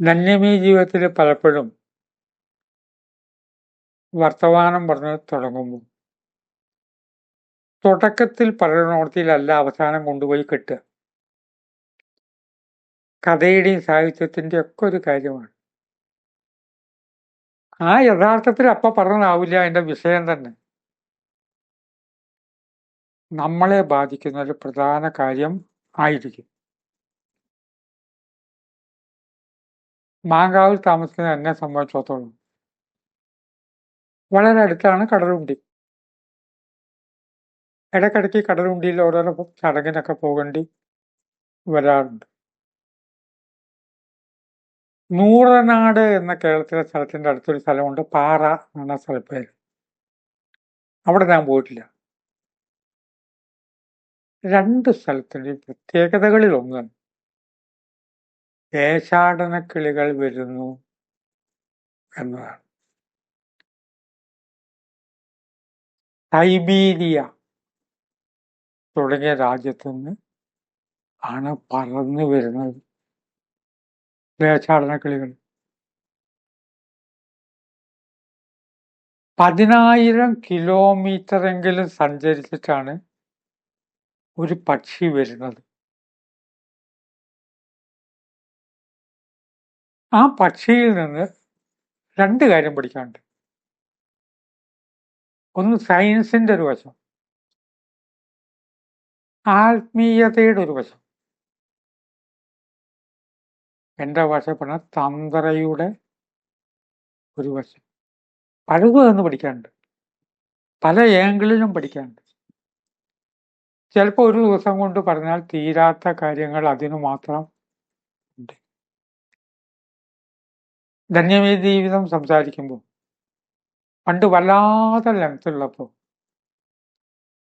ധന്യമീ ജീവിതത്തിൽ പലപ്പോഴും വർത്തമാനം പറഞ്ഞ് തുടങ്ങുമ്പോൾ തുടക്കത്തിൽ പറയണോടത്തിലല്ല അവസാനം കൊണ്ടുപോയി കിട്ടുക. കഥയുടെയും സാഹിത്യത്തിന്റെയും ഒക്കെ ഒരു കാര്യമാണ്. ആ യഥാർത്ഥത്തിൽ അപ്പൊ പറഞ്ഞതാവില്ല എന്റെ വിഷയം തന്നെ. നമ്മളെ ബാധിക്കുന്ന ഒരു പ്രധാന കാര്യം ആയിരിക്കും. മാങ്കാവിൽ താമസിക്കുന്ന എന്നെ സംബന്ധിച്ചിടത്തോളം വളരെ അടുത്താണ് കടലുണ്ടി. ഇടയ്ക്കിടയ്ക്ക് കടലുണ്ടിയിൽ ഓരോരോ ചടങ്ങിനൊക്കെ പോകേണ്ടി വരാറുണ്ട്. നൂറനാട് എന്ന കേരളത്തിലെ സ്ഥലത്തിന്റെ അടുത്തൊരു സ്ഥലമുണ്ട് പാറ എന്ന സ്ഥലപ്പേര് അവിടെ ഞാൻ പോയിട്ടില്ല. രണ്ട് സ്ഥലത്തിന്റെയും പ്രത്യേകതകളിൽ ഒന്ന് ദേശാടന കിളികൾ വരുന്നു എന്നതാണ്. സൈബീരിയ തുടങ്ങിയ രാജ്യത്തുനിന്ന് ആണ് പറന്നു വരുന്നത് ദേശാടനക്കിളികൾ പതിനായിരം കിലോമീറ്ററെങ്കിലും സഞ്ചരിച്ചിട്ടാണ് ഒരു പക്ഷി വരുന്നത്. ആ പക്ഷിയിൽ നിന്ന് രണ്ട് കാര്യം പഠിക്കാനുണ്ട്. ഒന്ന് സയൻസിന്റെ ഒരു വശം. ആത്മീയതയുടെ ഒരു വശം. എന്റെ ഭാഷ പറഞ്ഞ തന്ത്രയുടെ ഒരു വശം. പലതും എന്ന് പഠിക്കാനുണ്ട്. പല ഏങ്കിളിലും പഠിക്കാനുണ്ട്. ചിലപ്പോൾ ഒരു ദിവസം കൊണ്ട് പറഞ്ഞാൽ തീരാത്ത കാര്യങ്ങൾ അതിനു മാത്രം ധന്യമേ ജീവിതം സംസാരിക്കുമ്പോൾ പണ്ട് വല്ലാതെ ലെങ്ത് ഉള്ളപ്പോൾ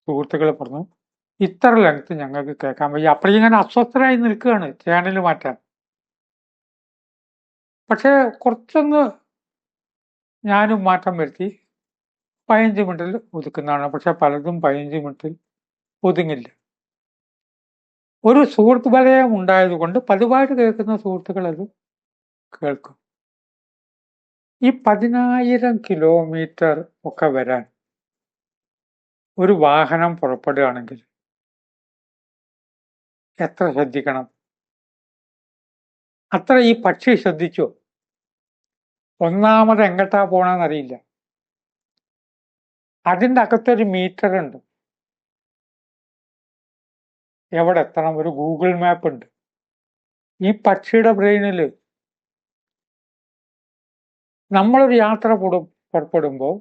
സുഹൃത്തുക്കൾ പറഞ്ഞു ഇത്ര ലെങ്ത് ഞങ്ങൾക്ക് കേൾക്കാൻ വയ്യ. അപ്പോഴും ഞാൻ അസ്വസ്ഥരായി നിൽക്കുകയാണ് ചാനൽ മാറ്റാൻ. പക്ഷേ കുറച്ചൊന്ന് ഞാനും മാറ്റം വരുത്തി. പതിനഞ്ച് മിനിറ്റിൽ ഒതുക്കുന്നതാണ്. പക്ഷെ പലതും പതിനഞ്ച് മിനിറ്റിൽ ഒതുങ്ങില്ല. ഒരു സുഹൃത്ത് വലയം ഉണ്ടായതുകൊണ്ട് പതിവായിട്ട് കേൾക്കുന്ന സുഹൃത്തുക്കൾ അത് കേൾക്കും. ഈ പതിനായിരം കിലോമീറ്റർ ഒക്കെ വരാൻ ഒരു വാഹനം പുറപ്പെടുകയാണെങ്കിൽ എത്ര ശ്രദ്ധിക്കണം? അത്ര ഈ പക്ഷി ശ്രദ്ധിച്ചോ? ഒന്നാമത് എങ്ങട്ടാ പോണെന്നറിയില്ല. അതിന്റെ അകത്തൊരു മീറ്റർ ഉണ്ട്. എവിടെ എത്തണം? ഒരു ഗൂഗിൾ മാപ്പ് ഉണ്ട്. ഈ പക്ഷിയുടെ ബ്രെയിനിൽ നമ്മളൊരു യാത്ര പുറ പുറപ്പെടുമ്പോൾ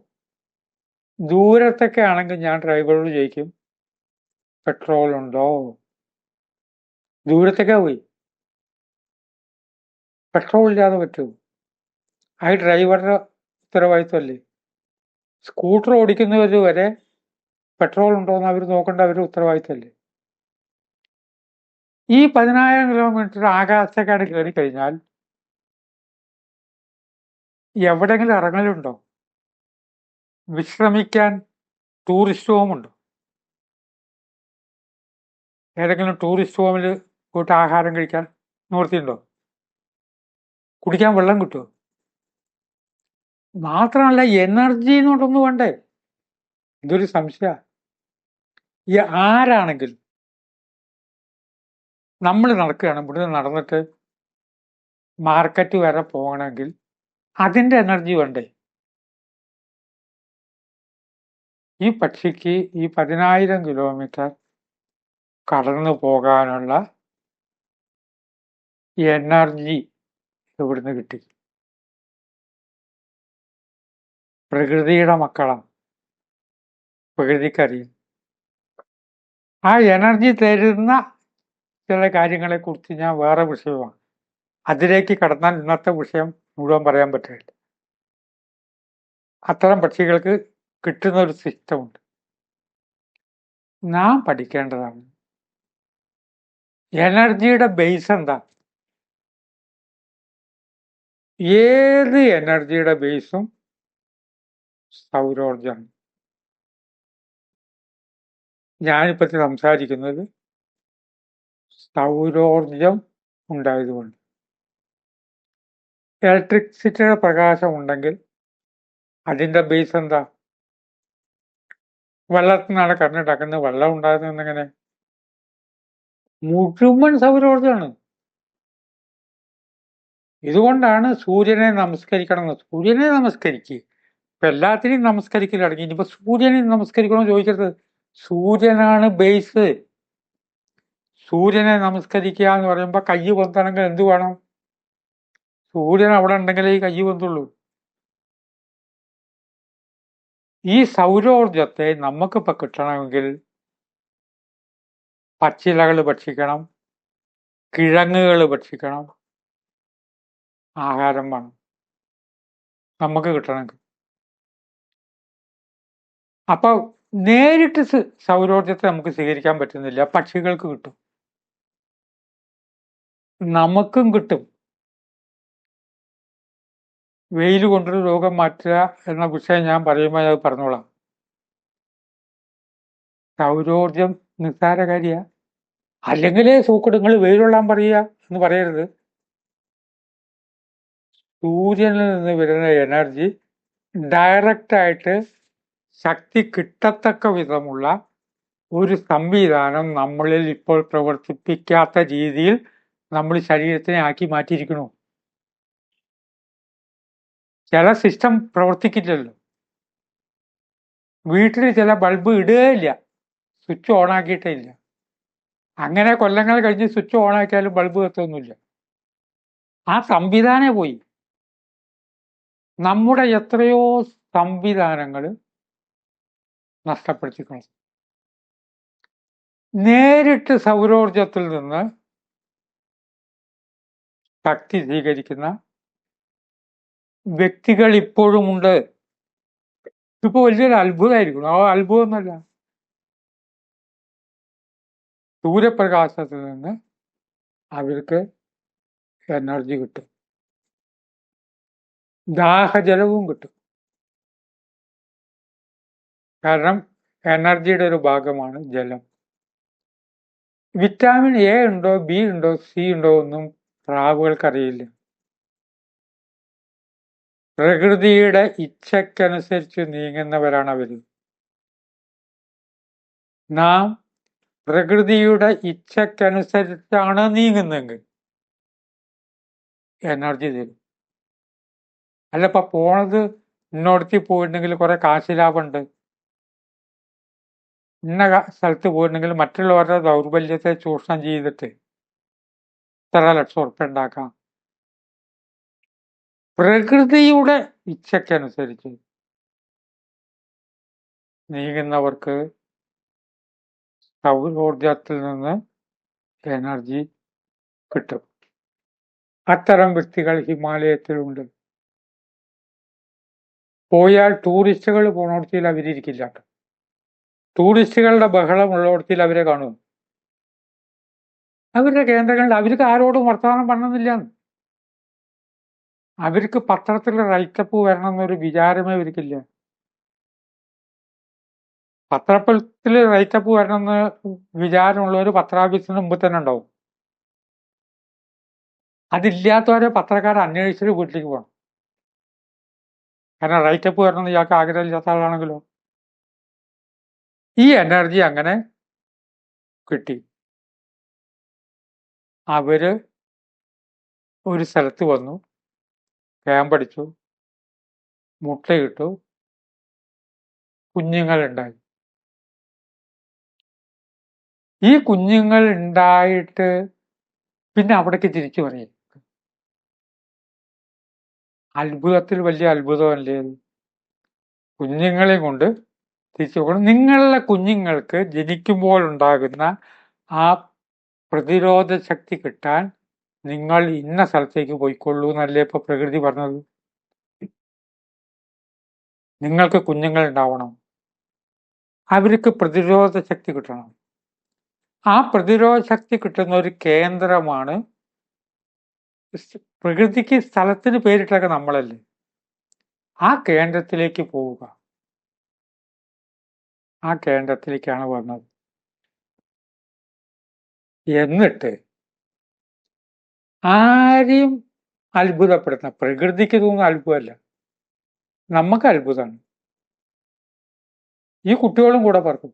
ദൂരത്തൊക്കെ ആണെങ്കിൽ ഞാൻ ഡ്രൈവറോട് ചോദിക്കും പെട്രോൾ ഉണ്ടോ? ദൂരത്തൊക്കെ പോയി. പെട്രോൾ ഇല്ലാതെ പറ്റുമോ ആ ഡ്രൈവറുടെ ഉത്തരവാദിത്വമല്ലേ? സ്കൂട്ടർ ഓടിക്കുന്നവർ വരെ പെട്രോൾ ഉണ്ടോ എന്ന് അവർ നോക്കേണ്ട അവരുടെ ഉത്തരവാദിത്തമല്ലേ ഈ പതിനായിരം കിലോമീറ്റർ ആകാശത്തേക്കാട് കയറി കഴിഞ്ഞാൽ എവിടെങ്കിലും ഇറങ്ങലുണ്ടോ? വിശ്രമിക്കാൻ ടൂറിസ്റ്റ് ഹോമുണ്ടോ ഏതെങ്കിലും ടൂറിസ്റ്റ് ഹോമിൽ പോയിട്ട് ആഹാരം കഴിക്കാൻ നിവൃത്തിയുണ്ടോ? കുടിക്കാൻ വെള്ളം കിട്ടുമോ മാത്രമല്ല എനർജി എന്നോട്ടൊന്നും വേണ്ടേ? ഇതൊരു സംശയ. ഈ ആരാണെങ്കിൽ നമ്മൾ നടക്കുകയാണ് ഇവിടുന്ന് നടന്നിട്ട് മാർക്കറ്റ് വരെ പോകണമെങ്കിൽ അതിന്റെ എനർജി വേണ്ടേ? ഈ പക്ഷിക്ക് ഈ പതിനായിരം കിലോമീറ്റർ കടന്നു പോകാനുള്ള എനർജി ഇവിടുന്ന് കിട്ടി. പ്രകൃതിയുടെ മക്കളാണ് പ്രകൃതിക്കറിയും ആ എനർജി തരുന്ന ചില കാര്യങ്ങളെ കുറിച്ച് ഞാൻ വേറെ വിഷയമാണ്. അതിലേക്ക് കടന്നാൽ ഇന്നത്തെ വിഷയം മുഴുവൻ പറയാൻ പറ്റില്ല. അത്തരം പക്ഷികൾക്ക് കിട്ടുന്ന ഒരു സിസ്റ്റമുണ്ട്. നാം പഠിക്കേണ്ടതാണ്. എനർജിയുടെ ബേസ് എന്താ? ഏത് എനർജിയുടെ ബേസും സൗരോർജം. ഞാനിപ്പോ സംസാരിക്കുന്നത് സൗരോർജം ഉണ്ടായതുകൊണ്ട്. ഇലക്ട്രിസിറ്റിയുടെ പ്രകാശം ഉണ്ടെങ്കിൽ അതിന്റെ ബേസ് എന്താ? വെള്ളത്തിൽ നിന്നാണ് കറണ്ട് ഉണ്ടാക്കുന്നത്. വെള്ളം ഉണ്ടാകുന്നത് എങ്ങനെ മുഴുവൻ സൗരോർജമാണ് ഇതുകൊണ്ടാണ് സൂര്യനെ നമസ്കരിക്കണം. സൂര്യനെ നമസ്കരിക്കുക ഇപ്പൊ എല്ലാത്തിനെയും നമസ്കരിക്കൽ അടങ്ങി ഇനിയിപ്പോ സൂര്യനെ നമസ്കരിക്കണമെന്ന് ചോദിക്കരുത്. സൂര്യനാണ് ബേസ് സൂര്യനെ നമസ്കരിക്കുക എന്ന് പറയുമ്പോ കയ്യ് പൊന്തണമെങ്കിൽ എന്ത് വേണം? സൂര്യൻ അവിടെ ഉണ്ടെങ്കിലേ ഈ കൈ പൊന്തുള്ളൂ ഈ സൗരോർജത്തെ നമുക്കിപ്പോ കിട്ടണമെങ്കിൽ പച്ചിലകൾ ഭക്ഷിക്കണം കിഴങ്ങുകൾ ഭക്ഷിക്കണം ആഹാരം വേണം. നമുക്ക് കിട്ടണമെങ്കിൽ. അപ്പൊ നേരിട്ട് സൗരോർജത്തെ നമുക്ക് സ്വീകരിക്കാൻ പറ്റുന്നില്ല പക്ഷികൾക്ക് കിട്ടും. നമുക്കും കിട്ടും. വെയിൽ കൊണ്ടൊരു രോഗം മാറ്റുക എന്ന വിഷയം ഞാൻ പറയുമ്പോൾ അത് പറഞ്ഞോളാം. സൗരോർജം നിസ്സാര കാര്യ അല്ലെങ്കിലേ സൂക്കടുങ്ങൾ വെയിലൊള്ളാൻ പറയുക എന്ന് പറയരുത്. സൂര്യനിൽ നിന്ന് വരുന്ന എനർജി ഡയറക്റ്റായിട്ട് ശക്തി കിട്ടത്തക്ക വിധമുള്ള ഒരു സംവിധാനം നമ്മളിൽ ഇപ്പോൾ പ്രവർത്തിപ്പിക്കാത്ത രീതിയിൽ നമ്മൾ ശരീരത്തിനെ ആക്കി മാറ്റിയിരിക്കണു ചില സിസ്റ്റം പ്രവർത്തിക്കില്ലല്ലോ. വീട്ടിൽ ചില ബൾബ് ഇടുകയില്ല. സ്വിച്ച് ഓൺ ആക്കിയിട്ടേ ഇല്ല അങ്ങനെ കൊല്ലങ്ങൾ കഴിഞ്ഞ് സ്വിച്ച് ഓൺ ആക്കിയാലും ബൾബ് കത്തൊന്നുമില്ല. ആ സംവിധാനേ പോയി. നമ്മുടെ എത്രയോ സംവിധാനങ്ങൾ നഷ്ടപ്പെടുത്തിക്കളഞ്ഞു. നേരിട്ട് സൗരോർജത്തിൽ നിന്ന് ശക്തി സ്വീകരിക്കുന്ന വ്യക്തികൾ ഇപ്പോഴും ഇപ്പോഴുമുണ്ട് ഇപ്പൊ വലിയൊരു അത്ഭുതമായിരിക്കും ആ അത്ഭുതമല്ല സൂര്യപ്രകാശത്തിൽ നിന്ന് അവർക്ക് എനർജി കിട്ടും. ദാഹജലവും കിട്ടും. കാരണം എനർജിയുടെ ഒരു ഭാഗമാണ് ജലം. വിറ്റാമിൻ എ ഉണ്ടോ ബി ഉണ്ടോ സി ഉണ്ടോ ഒന്നും പ്രാവുകൾക്കറിയില്ല പ്രകൃതിയുടെ ഇച്ഛക്കനുസരിച്ച് നീങ്ങുന്നവരാണ് അവർ. നാം പ്രകൃതിയുടെ ഇച്ഛക്കനുസരിച്ചാണ് നീങ്ങുന്നെങ്കിൽ എനർജി തരും. അല്ല ഇപ്പൊ പോണത് ഇന്നോടത്തി പോയിട്ടുണ്ടെങ്കിൽ കുറെ കാശ് ലാഭമുണ്ട്. ഇന്ന സ്ഥലത്ത് പോയിട്ടുണ്ടെങ്കിൽ മറ്റുള്ളവരുടെ ദൗർബല്യത്തെ ചൂഷണം ചെയ്തിട്ട് ഇത്ര ലക്ഷം ഉറപ്പുണ്ടാക്കാം പ്രകൃതിയുടെ ഇച്ഛക്കനുസരിച്ച് നീങ്ങുന്നവർക്ക് സൗരോർജത്തിൽ നിന്ന് എനർജി കിട്ടും. അത്തരം വ്യക്തികൾ ഹിമാലയത്തിലുണ്ട്. പോയാൽ ടൂറിസ്റ്റുകൾ പോണോടത്തിൽ അവരിയ്ക്കില്ല. ടൂറിസ്റ്റുകളുടെ ബഹളം ഉള്ളോടത്തിൽ അവരെ കാണും. അവരുടെ കേന്ദ്രങ്ങളിൽ അവർക്ക് ആരോടും വർത്തമാനം പറഞ്ഞില്ല അവർക്ക് പത്രത്തിൽ റൈറ്റപ്പ് വരണം എന്നൊരു വിചാരമേ അവർക്കില്ല. പത്രത്തിൽ റൈറ്റപ്പ് വരണം എന്ന് വിചാരമുള്ളവർ പത്രാഫീസിന് മുമ്പ് തന്നെ ഉണ്ടാവും. അതില്ലാത്തവരെ പത്രക്കാർ അന്വേഷിച്ചിട്ട് വീട്ടിലേക്ക് പോകണം കാരണം റൈറ്റപ്പ് വരണം ഇയാൾക്ക് ആഗ്രഹമില്ലാത്ത ആളാണെങ്കിലോ? ഈ എനർജി അങ്ങനെ കിട്ടി. അവർ ഒരു സ്ഥലത്ത് വന്നു. ക്യാമ്പടിച്ചു മുട്ടയിട്ടു. കുഞ്ഞുങ്ങളുണ്ടായി. ഈ കുഞ്ഞുങ്ങൾ ഉണ്ടായിട്ട് പിന്നെ അവിടേക്ക് തിരിച്ചു പറയും അത്ഭുതത്തിൽ വലിയ അത്ഭുതമല്ലേ അത്? കുഞ്ഞുങ്ങളെയും കൊണ്ട് തിരിച്ചു പോകണം നിങ്ങളുടെ കുഞ്ഞുങ്ങൾക്ക് ജനിക്കുമ്പോൾ ഉണ്ടാകുന്ന ആ പ്രതിരോധ ശക്തി കിട്ടാൻ നിങ്ങൾ ഇന്ന സ്ഥലത്തേക്ക് പോയിക്കൊള്ളൂ എന്നല്ലേ ഇപ്പൊ പ്രകൃതി പറഞ്ഞത്? നിങ്ങൾക്ക് കുഞ്ഞുങ്ങൾ ഉണ്ടാവണം അവർക്ക് പ്രതിരോധ ശക്തി കിട്ടണം. ആ പ്രതിരോധ ശക്തി കിട്ടുന്ന ഒരു കേന്ദ്രമാണ് പ്രകൃതിക്ക് സ്ഥലത്തിന് പേരിട്ടൊക്കെ നമ്മളല്ലേ? ആ കേന്ദ്രത്തിലേക്ക് പോവുക. ആ കേന്ദ്രത്തിലേക്കാണ് വന്നത്. എന്നിട്ട് ആരെയും അത്ഭുതപ്പെടുത്തുന്ന പ്രകൃതിക്ക് തോന്നുന്ന അത്ഭുതമല്ല. നമുക്ക് അത്ഭുതമാണ്. ഈ കുട്ടികളും കൂടെ പറക്കും.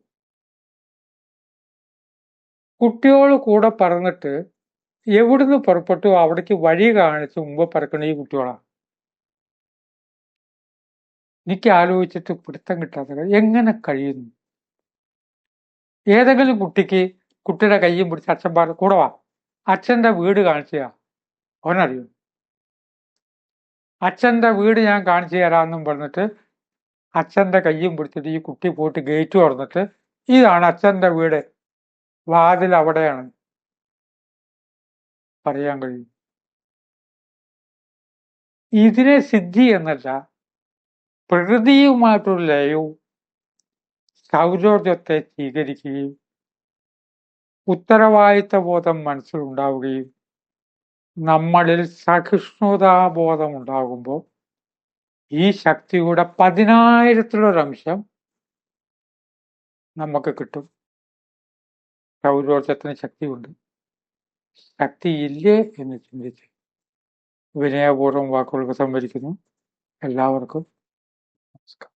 കുട്ടികൾ കൂടെ പറന്നിട്ട് എവിടുന്ന് പുറപ്പെട്ടു അവിടേക്ക് വഴി കാണിച്ച് മുമ്പ് പറക്കണ ഈ കുട്ടികളാണ് എനിക്ക് ആലോചിച്ചിട്ട് പിടുത്തം കിട്ടാത്ത എങ്ങനെ കഴിയുന്നു? ഏതെങ്കിലും കുട്ടിക്ക് കുട്ടിയുടെ കയ്യും പിടിച്ച് അച്ഛൻ പാടും കൂടെ വാ അച്ഛന്റെ വീട് കാണിച്ചു അവനറിയും. അച്ഛന്റെ വീട് ഞാൻ കാണിച്ചു തരാമെന്നും പറഞ്ഞിട്ട് അച്ഛന്റെ കയ്യും പിടിച്ചിട്ട് ഈ കുട്ടി പോയിട്ട് ഗേറ്റ് തുറന്നിട്ട് ഇതാണ് അച്ഛന്റെ വീട്. വാതിൽ അവിടെയാണ്. പറയാൻ കഴിയും. ഇതിനെ സിദ്ധി എന്നല്ല പ്രകൃതിയുമായിട്ടുള്ള ലയവും സൗരോർജത്തെ സ്വീകരിക്കുകയും ഉത്തരവാദിത്ത ബോധം മനസ്സിലുണ്ടാവുകയും നമ്മളിൽ സഹിഷ്ണുതാബോധം ഉണ്ടാകുമ്പോൾ ഈ ശക്തിയുടെ പതിനായിരത്തിലൊരംശം നമുക്ക് കിട്ടും. സൗരോർജത്തിന് ശക്തിയുണ്ട്. ശക്തിയില്ലേ എന്ന് ചിന്തിച്ച് വിനയപൂർവം വാക്കുകൾ സംവരിക്കുന്നു. എല്ലാവർക്കും നമസ്കാരം.